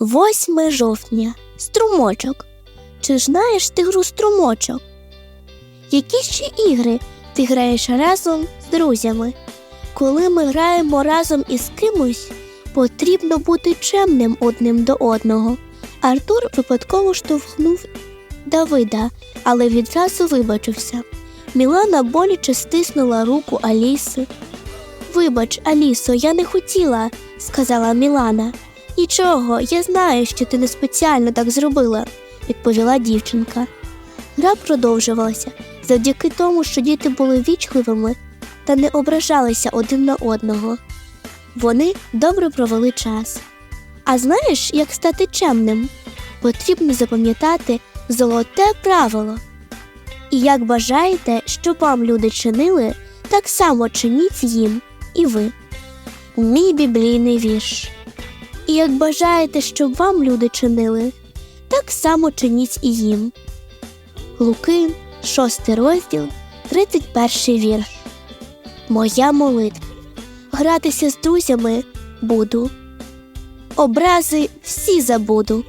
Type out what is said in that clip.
8 жовтня. Струмочок. Чи знаєш ти гру струмочок? Які ще ігри ти граєш разом з друзями? Коли ми граємо разом із кимось, потрібно бути чемним одним до одного. Артур випадково штовхнув Давида, але відразу вибачився. Мілана боляче стиснула руку Аліси. Вибач, Алісо, я не хотіла, сказала Мілана. Нічого, я знаю, що ти не спеціально так зробила, відповіла дівчинка. Гра продовжувалася завдяки тому, що діти були вічливими та не ображалися один на одного. Вони добре провели час. А знаєш, як стати чемним? Потрібно запам'ятати золоте правило. І як бажаєте, щоб вам люди чинили, так само чиніть їм і ви. Мій біблійний вірш. І як бажаєте, щоб вам люди чинили, так само чиніть і їм. Луки, 6 розділ, 31 вірш. Моя молитва. Гратися з друзями буду. Образи всі забуду.